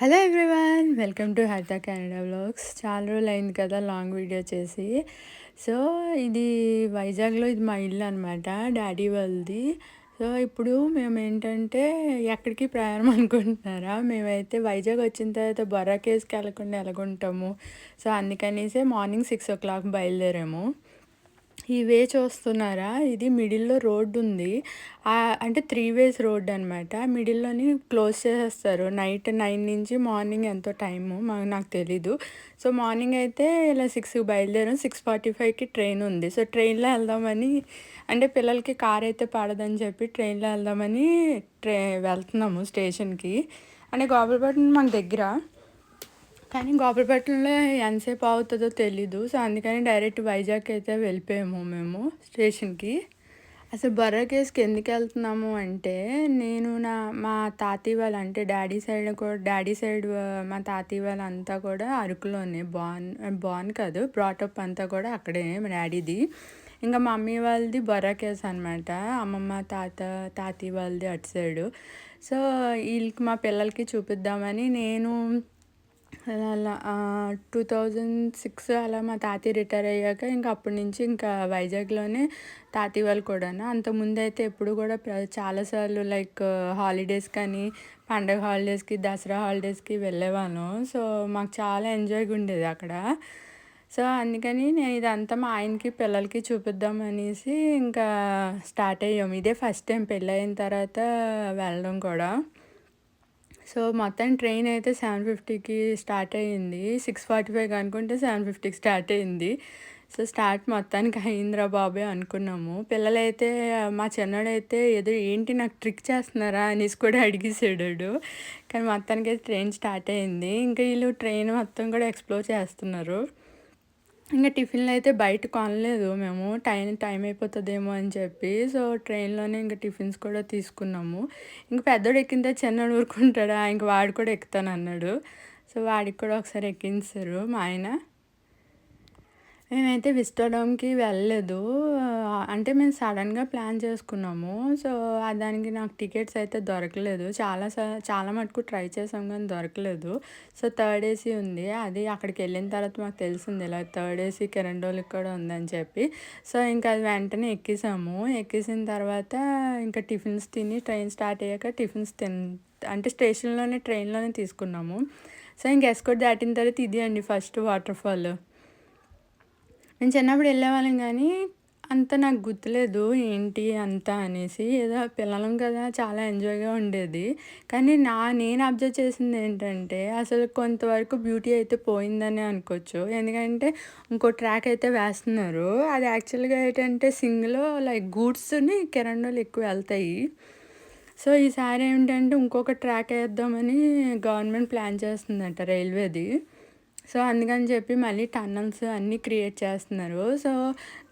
Hello everyone welcome to హర్త Canada blogs చాలా రోజులు అయింది కదా లాంగ్ వీడియో చేసి. సో ఇది వైజాగ్లో ఇది మా ఇల్లు అనమాట డాడీ వాళ్ళది. సో ఇప్పుడు మేము ఏంటంటే ఎక్కడికి ప్రయాణం అనుకుంటున్నారా? మేమైతే వైజాగ్ వచ్చిన తర్వాత బొర్రా కేసుకి వెళ్ళకుండా ఎలాగుంటాము? సో అందుకనేసే మార్నింగ్ సిక్స్ ఓ క్లాక్ బయలుదేరాము. ఈ వే చూస్తున్నారా? ఇది మిడిల్లో రోడ్డు ఉంది. అంటే త్రీ వేస్ రోడ్ అనమాట మిడిల్లోని క్లోజ్ చేసేస్తారు. నైట్ నైన్ నుంచి మార్నింగ్ ఎంతో టైము మాకు నాకు తెలీదు. సో మార్నింగ్ అయితే ఇలా సిక్స్కి బయలుదేరాం. సిక్స్ ఫార్టీ ఫైవ్కి ట్రైన్ ఉంది. సో ట్రైన్లో వెళ్దామని అంటే పిల్లలకి కార్ అయితే పడదని చెప్పి ట్రైన్లో వెళ్దామని ట్రై వెళ్తున్నాము స్టేషన్కి. అంటే గోపాలపట్నం మాకు దగ్గర. కానీ గోపరపట్నంలో ఎంతసేపు అవుతుందో తెలీదు. సో అందుకని డైరెక్ట్ వైజాగ్ అయితే వెళ్ళిపోయాము మేము స్టేషన్కి. అసలు బర్రా కేస్కి ఎందుకు వెళ్తున్నాము అంటే నేను నా మా తాతయ్య వాళ్ళు అంటే డాడీ సైడ్ కూడా డాడీ సైడ్ మా తాతయ్య వాళ్ళంతా కూడా అరకులోనే బాన్ బాన్ కాదు బ్రాటప్ అంతా కూడా అక్కడే మా డాడీది. ఇంకా మమ్మీ వాళ్ళది బొర్రా కేసు అనమాట అమ్మమ్మ తాత తాతయ్య వాళ్ళది అటు సైడు. సో వీళ్ళకి మా పిల్లలకి చూపిద్దామని నేను అలా అలా. టూ థౌజండ్ సిక్స్ అలా మా తాతయ్య రిటైర్ అయ్యాక ఇంకా అప్పటి నుంచి ఇంకా వైజాగ్లోనే తాతయ్య వాళ్ళు కూడాను. అంతకుముందు అయితే ఎప్పుడు కూడా ప్ర- చాలాసార్లు లైక్ హాలిడేస్ కానీ పండగ హాలిడేస్కి దసరా హాలిడేస్కి వెళ్ళేవాను. సో మాకు చాలా ఎంజాయ్గా ఉండేది అక్కడ. సో అందుకని నేను ఇదంతా మా ఆయనకి పిల్లలకి చూపిద్దాం అనేసి ఇంకా స్టార్ట్ అయ్యాము. ఇదే ఫస్ట్ టైం పెళ్ళయిన తర్వాత వెళ్ళడం కూడా. సో మొత్తం ట్రైన్ అయితే సెవెన్ ఫిఫ్టీకి స్టార్ట్ అయ్యింది. సిక్స్ ఫార్టీ ఫైవ్ అనుకుంటే సెవెన్ ఫిఫ్టీకి స్టార్ట్ అయింది సో స్టార్ట్ మొత్తానికి అయిందిరా బాబే అనుకున్నాము. పిల్లలైతే మా చిన్నడైతే ఏదో ఏంటి నాకు ట్రిక్ చేస్తున్నారా? అనేసి కూడా అడిగేసాడు కానీ మొత్తానికి అయితే ట్రైన్ స్టార్ట్ అయింది ఇంకా వీళ్ళు ట్రైన్ మొత్తం కూడా ఎక్స్ప్లోర్ చేస్తున్నారు. ఇంకా టిఫిన్లు అయితే బయట కొనలేదు. మేము టైం టైం అయిపోతుందేమో అని చెప్పి సో ట్రైన్లోనే ఇంకా టిఫిన్స్ కూడా తీసుకున్నాము. ఇంక పెద్దోడు ఎక్కిందే చిన్నోడు ఊరుకుంటాడా? ఇంక వాడు కూడా ఎక్కుతాను అన్నాడు సో వాడికి కూడా ఒకసారి ఎక్కించారు మా ఆయన. మేమైతే విస్టోడమ్కి వెళ్ళలేదు. అంటే మేము సడన్గా ప్లాన్ చేసుకున్నాము. సో దానికి నాకు టికెట్స్ అయితే దొరకలేదు. చాలా చాలా మటుకు ట్రై చేసాం కానీ దొరకలేదు. సో థర్డ్ ఏసీ ఉంది. అది అక్కడికి వెళ్ళిన తర్వాత మాకు తెలిసింది ఇలా థర్డ్ ఏసీ కిరండోలికి కూడా ఉందని చెప్పి. సో ఇంకా అది వెంటనే ఎక్కేసాము. ఎక్కేసిన తర్వాత ఇంకా టిఫిన్స్ తిని ట్రైన్ స్టార్ట్ అయ్యాక టిఫిన్స్ తిన్ అంటే స్టేషన్లోనే ట్రైన్లోనే తీసుకున్నాము. సో ఇంక ఎస్కోట్ దాటిన తర్వాత ఇది అండి ఫస్ట్ వాటర్ ఫాల్ నేను చిన్నప్పుడు వెళ్ళేవాళ్ళం కానీ అంత నాకు గుర్తులేదు ఏంటి అంత అనేసి. ఏదో పిల్లలం కదా చాలా ఎంజాయ్గా ఉండేది. కానీ నా నేను అబ్జర్వ్ చేసింది ఏంటంటే అసలు కొంతవరకు బ్యూటీ అయితే పోయిందని అనుకోవచ్చు. ఎందుకంటే ఇంకో ట్రాక్ అయితే వేస్తున్నారు. అది యాక్చువల్గా ఏంటంటే సింగిల్ లైక్ గూడ్స్ని కిరణాలు ఎక్కువ వెళ్తాయి. సో ఈసారి ఏంటంటే ఇంకొక ట్రాక్ వేద్దామని గవర్నమెంట్ ప్లాన్ చేస్తుందంట రైల్వేది. సో అందుకని చెప్పి మళ్ళీ టన్నల్స్ అన్నీ క్రియేట్ చేస్తున్నారు. సో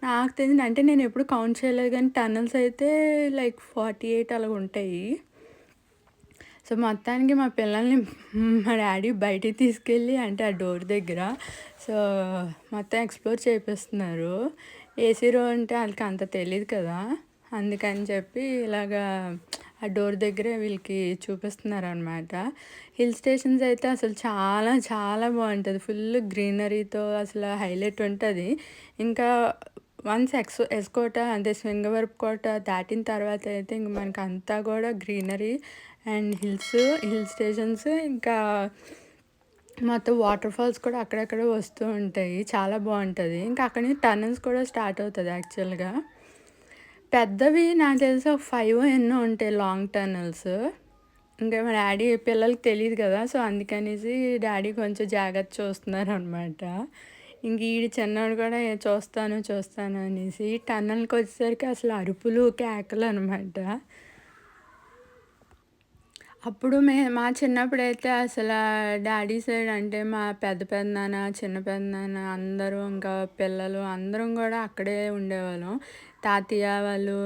నాకు తెలిసింది అంటే నేను ఎప్పుడు కౌంట్ చేయలేదు కానీ టన్నల్స్ అయితే లైక్ ఫార్టీ ఎయిట్ అలా ఉంటాయి. సో మొత్తానికి మా పిల్లల్ని మా డాడీ బయటికి తీసుకెళ్ళి అంటే ఆ డోర్ దగ్గర సో మొత్తం ఎక్స్ప్లోర్ చేపిస్తున్నారు. ఏసీ రో అంటే వాళ్ళకి అంత తెలియదు కదా. అందుకని చెప్పి ఇలాగా ఆ డోర్ దగ్గరే వీళ్ళకి చూపిస్తున్నారు అనమాట హిల్ స్టేషన్స్ అయితే అసలు చాలా చాలా బాగుంటుంది. ఫుల్ గ్రీనరీతో అసలు హైలైట్ ఉంటుంది. ఇంకా వన్స్ ఎక్స్ ఎస్కోట అంటే శృంగవరపు కోట దాటిన తర్వాత అయితే ఇంక మనకి అంతా కూడా greenery and hills hill stations ఇంకా మొత్తం వాటర్ ఫాల్స్ కూడా అక్కడక్కడ వస్తూ ఉంటాయి. చాలా బాగుంటుంది. ఇంకా అక్కడి నుంచి టర్నల్స్ కూడా స్టార్ట్ అవుతుంది యాక్చువల్గా. పెద్దవి నాకు తెలిసి ఒక ఫైవ్ ఎన్నో ఉంటాయి లాంగ్ టర్నల్స్ ఇంకా మా డాడీ పిల్లలకి తెలియదు కదా సో అందుకనేసి డాడీ కొంచెం జాగ్రత్త చూస్తున్నారు అనమాట ఇంక ఈ చిన్నవాడు కూడా చూస్తాను చూస్తాను అనేసి టన్నల్కి వచ్చేసరికి అసలు అరుపులు కేకలు అనమాట అప్పుడు మే మా చిన్నప్పుడు అయితే అసలు డాడీ సైడ్ అంటే మా పెద్ద పెద్దనాన్న చిన్న పెద్దనాన్న అందరూ ఇంకా పిల్లలు అందరం కూడా అక్కడే ఉండేవాళ్ళం. తాతయ్య వాళ్ళు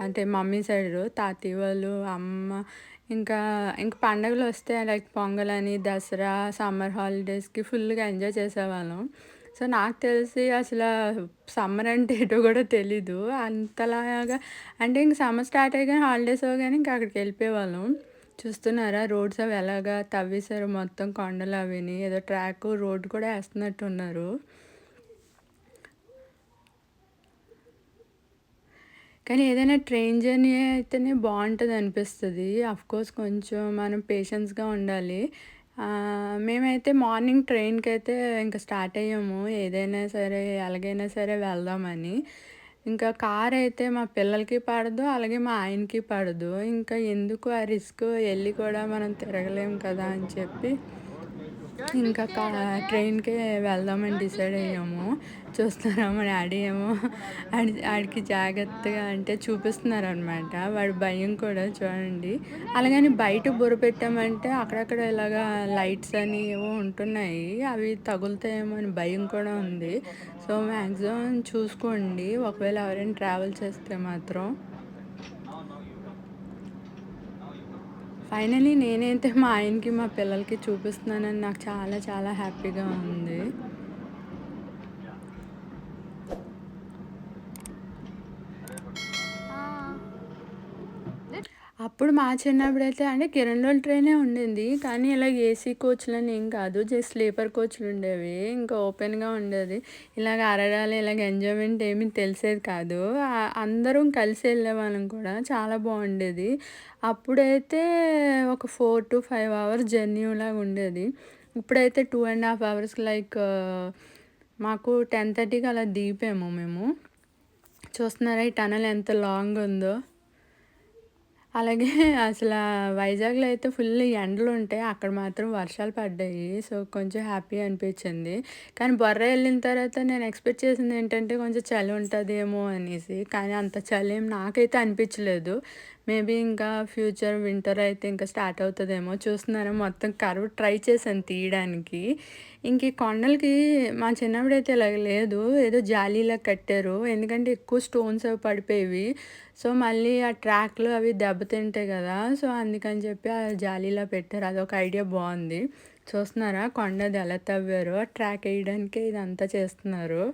అంటే మమ్మీ సైడ్ తాతయ్య వాళ్ళు అమ్మ ఇంకా ఇంకా పండగలు వస్తే లైక్ పొంగల్ అని దసరా సమ్మర్ హాలిడేస్కి ఫుల్గా ఎంజాయ్ చేసేవాళ్ళం. సో నాకు తెలిసి అసలు సమ్మర్ అంటే ఏంటో కూడా తెలీదు. అంతలాగా అంటే ఇంక సమ్మర్ స్టార్ట్ అయ్యి కానీ హాలిడేస్ కానీ ఇంకా అక్కడికి వెళ్ళిపోయేవాళ్ళం. చూస్తున్నారా రోడ్స్ అవి ఎలాగా తవ్వేశారు మొత్తం కొండలు అవిని ఏదో ట్రాక్ రోడ్ కూడా వేస్తున్నట్టు కానీ ఏదైనా ట్రైన్ జర్నీ అయితేనే బాగుంటుంది అనిపిస్తుంది. కోర్స్ కొంచెం మనం పేషెన్స్గా ఉండాలి. మేమైతే మార్నింగ్ ట్రైన్కి అయితే ఇంకా స్టార్ట్ అయ్యాము. ఏదైనా సరే ఎలాగైనా సరే వెళ్దామని. ఇంకా కార్ అయితే మా పిల్లలకి పడదు అలాగే మా ఆయనకి పడదు. ఇంకా ఎందుకు ఆ రిస్క్ వెళ్ళి కూడా మనం తిరగలేం కదా అని చెప్పి ఇంకా కా ట్రైన్కే వెళ్దామని డిసైడ్ అయ్యాము. చూస్తున్నారా మా డాడీ ఏమో ఆడి ఆడికి జాగ్రత్తగా అంటే చూపిస్తున్నారు అనమాట వాడి భయం కూడా చూడండి. అలాగని బయట బుర్ర పెట్టామంటే అక్కడక్కడ ఇలాగా లైట్స్ అని ఏవో ఉంటున్నాయి. అవి తగులుతాయేమో అని భయం కూడా ఉంది. సో మ్యాక్సిమం చూసుకోండి. ఒకవేళ ఎవరైనా ట్రావెల్ చేస్తే మాత్రం. ఫైనలీ నేనైతే మా ఆయనకి మా పిల్లలకి చూపిస్తున్నానని నాకు చాలా చాలా హ్యాపీగా ఉంది. అప్పుడు మా చిన్నప్పుడు అయితే అంటే కిరణ్ ట్రైనే ఉండింది. కానీ ఇలా ఏసీ కోచ్లని ఏం కాదు. జస్ట్ స్లీపర్ కోచ్లు ఉండేవి. ఇంకా ఓపెన్గా ఉండేది. ఇలాగ అరడాలి ఇలాగ ఎంజాయ్మెంట్ ఏమీ తెలిసేది కాదు. అందరం కలిసి వెళ్ళేవాళ్ళం కూడా. చాలా బాగుండేది. అప్పుడైతే ఒక four to five hours journey లాగా ఉండేది. ఇప్పుడైతే two and half hours like మాకు టెన్ థర్టీకి అలా దిగిపోయాము మేము. చూస్తున్నారా ఈ టనల్ ఎంత లాంగ్ ఉందో? అలాగే అసలు వైజాగ్లో అయితే ఫుల్ ఎండలు ఉంటాయి అక్కడ మాత్రం వర్షాలు పడ్డాయి. సో కొంచెం హ్యాపీ అనిపించింది. కానీ బొర్ర వెళ్ళిన తర్వాత నేను ఎక్స్పెక్ట్ చేసింది ఏంటంటే కొంచెం చలి ఉంటుందేమో అనేసి. కానీ అంత చలి ఏం నాకైతే అనిపించలేదు. మేబీ ఇంకా ఫ్యూచర్ వింటర్ అయితే ఇంకా స్టార్ట్ అవుతుందేమో చూస్తున్నారా మొత్తం కరువు ట్రై చేశాను తీయడానికి. ఇంక కొండలకి మా చిన్నప్పుడు అయితే ఇలా లేదు. ఏదో జాలీలా కట్టారు. ఎందుకంటే ఎక్కువ స్టోన్స్ అవి పడిపోయేవి. సో మళ్ళీ ఆ ట్రాక్లు అవి దెబ్బతింటాయి కదా. సో అందుకని చెప్పి ఆ జాలీలా పెట్టారు. అదొక ఐడియా బాగుంది. చూస్తున్నారా? కొండది ఎలా తవ్వారు? ఆ ట్రాక్ వేయడానికి ఇదంతా చేస్తున్నారు.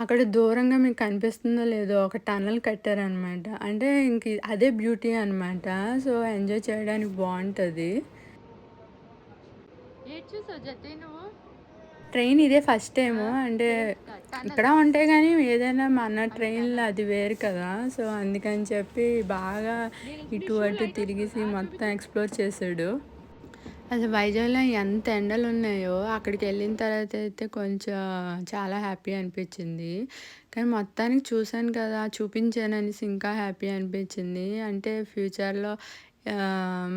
అక్కడ దూరంగా మీకు కనిపిస్తుందో లేదో ఒక టనల్ కట్టారనమాట. అంటే ఇంక అదే బ్యూటీ అనమాట. సో ఎంజాయ్ చేయడానికి బాగుంటుంది. ట్రైన్ ఇదే ఫస్ట్ టైము. అంటే ఇక్కడ ఉంటాయి కానీ ఏదైనా మన ట్రైన్లో అది వేరు కదా. సో అందుకని చెప్పి బాగా ఇటు అటు తిరిగేసి మొత్తం ఎక్స్ప్లోర్ చేశాడు అసలు వైజాగ్లో ఎంత ఎండలు ఉన్నాయో అక్కడికి వెళ్ళిన తర్వాత అయితే కొంచెం చాలా హ్యాపీ అనిపించింది. కానీ మొత్తానికి చూశాను కదా చూపించాను అనేసి ఇంకా హ్యాపీ అనిపించింది. అంటే ఫ్యూచర్లో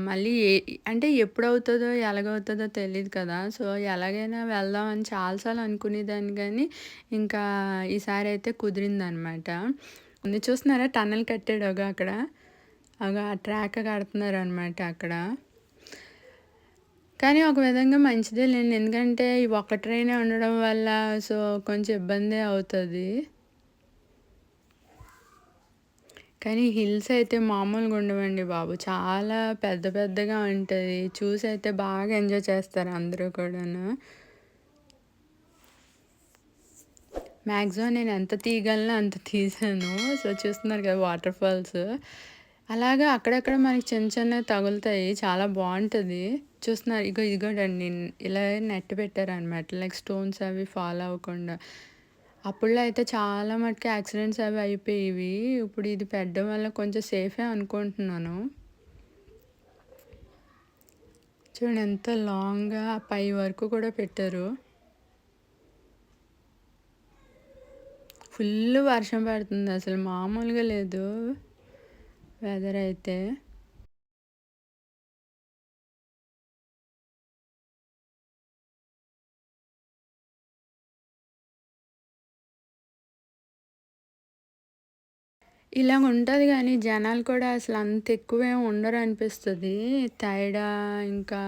మళ్ళీ ఏ అంటే ఎప్పుడు అవుతుందో ఎలాగవుతుందో తెలియదు కదా. సో ఎలాగైనా వెళ్దామని చాలాసార్లు అనుకునేదాన్ని కానీ ఇంకా ఈసారి అయితే కుదిరిందనమాట. ముందు చూస్తున్నారా? టన్నెల్ కట్టాడు ఒక అక్కడ. అగా ట్రాక్ కడుతున్నారు అనమాట అక్కడ. కానీ ఒక విధంగా మంచిదే లేండి. ఎందుకంటే ఈ ఒక్క ట్రైనే ఉండడం వల్ల సో కొంచెం ఇబ్బంది అవుతుంది. కానీ హిల్స్ అయితే మామూలుగా ఉండవండి బాబు. చాలా పెద్ద పెద్దగా ఉంటుంది. చూసి అయితే బాగా ఎంజాయ్ చేస్తారు అందరూ కూడాను. మ్యాక్సిమం నేను ఎంత తీయగలనో అంత తీసాను. సో చూస్తున్నారు కదా వాటర్ ఫాల్స్. అలాగా అక్కడక్కడ మనకి చిన్న చిన్న తగులుతాయి. చాలా బాగుంటుంది. చూస్తున్నారు. ఇగో ఇదిగోండి ఇలా నెట్ పెట్టారనమాట. లైక్ స్టోన్స్ అవి ఫాలో అవ్వకుండా. అప్పుడులో అయితే చాలా మటుకు యాక్సిడెంట్స్ అవి అయిపోయేవి. ఇప్పుడు ఇది పెట్టడం వల్ల కొంచెం సేఫే అనుకుంటున్నాను. చూడండి ఎంత లాంగ్గా పై వరకు కూడా పెట్టారు. ఫుల్ వర్షం పడుతుంది. అసలు మామూలుగా లేదు. వెదర్ అయితే ఇలా ఉంటుంది కానీ జనాలు కూడా అసలు అంత ఎక్కువే ఉండరు అనిపిస్తుంది. తైడా ఇంకా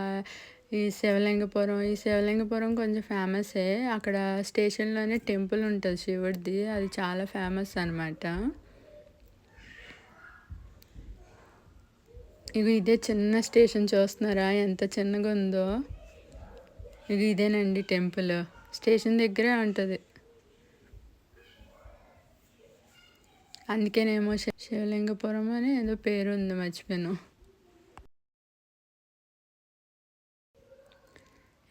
ఈ శివలింగపురం ఈ శివలింగపురం కొంచెం ఫేమసే అక్కడ స్టేషన్లోనే టెంపుల్ ఉంటుంది శివుడిది. అది చాలా ఫేమస్ అనమాట ఇవి ఇదే చిన్న స్టేషన్ చూస్తున్నారా? ఎంత చిన్నగా ఉందో. ఇది ఇదేనండి టెంపుల్. స్టేషన్ దగ్గరే ఉంటుంది. అందుకేనేమో శివలింగపురం అని ఏదో పేరు ఉంది మర్చిపోయాను.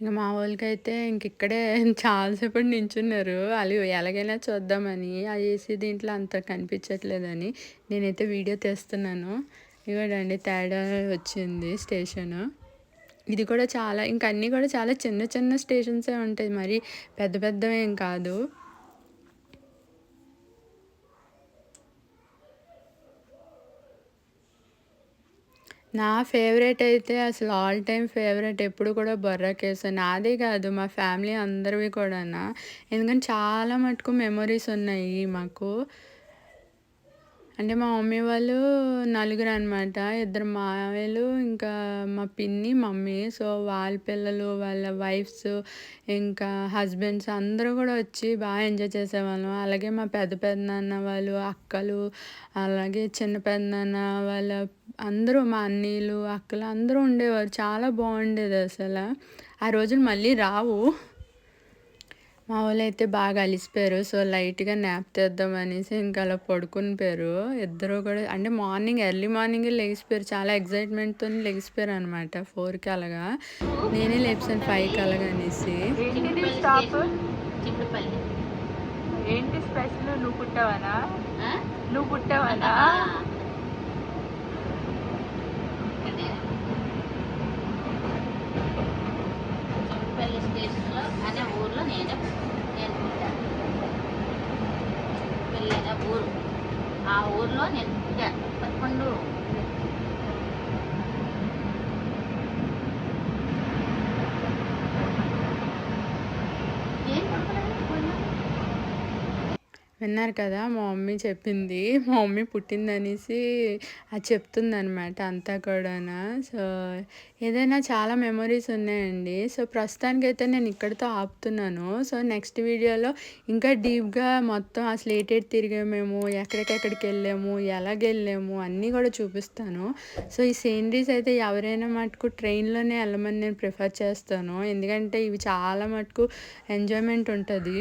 ఇంక మా వాళ్ళకైతే ఇంక ఇక్కడే చాలాసేపటి నించున్నారు. వాళ్ళు ఎలాగైనా చూద్దామని. ఆ ఏసీ దీంట్లో అంత కనిపించట్లేదని నేనైతే వీడియో తీస్తున్నాను. ఇవ్వడండి తేడా వచ్చింది స్టేషను. ఇది కూడా చాలా ఇంక అన్నీ కూడా చాలా చిన్న చిన్న స్టేషన్సే ఉంటాయి మరి పెద్ద పెద్దవి కాదు. నా ఫేవరెట్ అయితే అసలు ఆల్ టైమ్ ఫేవరెట్ ఎప్పుడు కూడా బొర్రా కేసు. నాదే కాదు మా ఫ్యామిలీ అందరివి కూడానా. ఎందుకంటే చాలా మటుకు మెమొరీస్ ఉన్నాయి మాకు. అంటే మా మమ్మీ వాళ్ళు నలుగురు అనమాట ఇద్దరు మావేలు ఇంకా మా పిన్ని మమ్మీ. సో వాళ్ళ పిల్లలు వాళ్ళ వైఫ్స్ ఇంకా హస్బెండ్స్ అందరూ కూడా వచ్చి బాగా ఎంజాయ్ చేసేవాళ్ళం. అలాగే మా పెద్ద పెద్దనాన్న వాళ్ళు అక్కలు అలాగే చిన్న పెద్దనాన్న వాళ్ళ అందరూ మా అన్నీలు అక్కలు అందరూ ఉండేవారు. చాలా బాగుండేది అసలు. ఆ రోజులు మళ్ళీ రావు. మా వాళ్ళు అయితే బాగా అలిసిపోయారు. సో లైట్గా న్యాప్ తెద్దాం అనేసి ఇంకా అలా పడుకుని పోయారు ఇద్దరు కూడా అంటే మార్నింగ్ ఎర్లీ మార్నింగ్ లెగిసిపోయారు. చాలా ఎగ్జైట్మెంట్తో లెగిసిపోయారు అనమాట ఫోర్కి అలాగా. నేనే లేపాను ఫైవ్కి అలాగా అనేసి. ఏంటి స్పెషల్? నువ్వు పుట్టావనా? నువ్వు పుట్టావనా? స్టేషన్లో అనే ఊర్లో నేను ఆ ఊర్లో విన్నారు కదా మా మమ్మీ చెప్పింది. మా మమ్మీ పుట్టిందనేసి అది చెప్తుందనమాట అంతా కూడా సో ఏదైనా చాలా మెమొరీస్ ఉన్నాయండి. సో ప్రస్తుతానికైతే నేను ఇక్కడితో ఆపుతున్నాను. సో నెక్స్ట్ వీడియోలో ఇంకా డీప్గా మొత్తం అసలు ఏటేటి తిరిగామేము ఎక్కడికెక్కడికి వెళ్ళాము ఎలా వెళ్ళాము అన్నీ కూడా చూపిస్తాను. సో ఈ సీనరీస్ అయితే ఎవరైనా మటుకు ట్రైన్లోనే వెళ్ళమని నేను ప్రిఫర్ చేస్తాను. ఎందుకంటే ఇవి చాలా మటుకు ఎంజాయ్మెంట్ ఉంటుంది.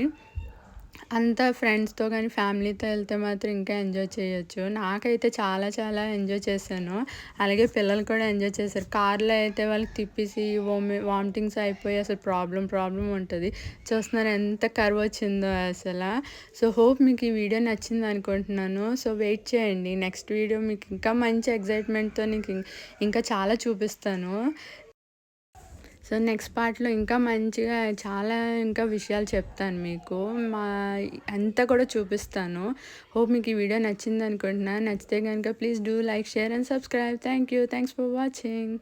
అంతా ఫ్రెండ్స్తో కానీ ఫ్యామిలీతో వెళ్తే మాత్రం ఇంకా ఎంజాయ్ చేయొచ్చు. నాకైతే చాలా చాలా ఎంజాయ్ చేశాను. అలాగే పిల్లలు కూడా ఎంజాయ్ చేశారు. కార్లో అయితే వాళ్ళకి తిప్పేసి వామి వామిటింగ్స్ అయిపోయి అసలు ప్రాబ్లం ప్రాబ్లం ఉంటుంది. చూస్తున్నారు ఎంత కర్వ్ వచ్చిందో అసలు. సో హోప్ మీకు ఈ వీడియో నచ్చింది అనుకుంటున్నాను. సో వెయిట్ చేయండి. నెక్స్ట్ వీడియో మీకు ఇంకా మంచి ఎగ్జైట్మెంట్తో నీకు ఇంకా చాలా చూపిస్తాను. సో నెక్స్ట్ పార్ట్లో ఇంకా మంచిగా చాలా ఇంకా విషయాలు చెప్తాను మీకు. మా అంతా కూడా చూపిస్తాను. హోప్ మీకు ఈ వీడియో నచ్చింది అనుకుంటున్నాను నచ్చితే కనుక please do like share and subscribe. Thank you. Thanks for watching.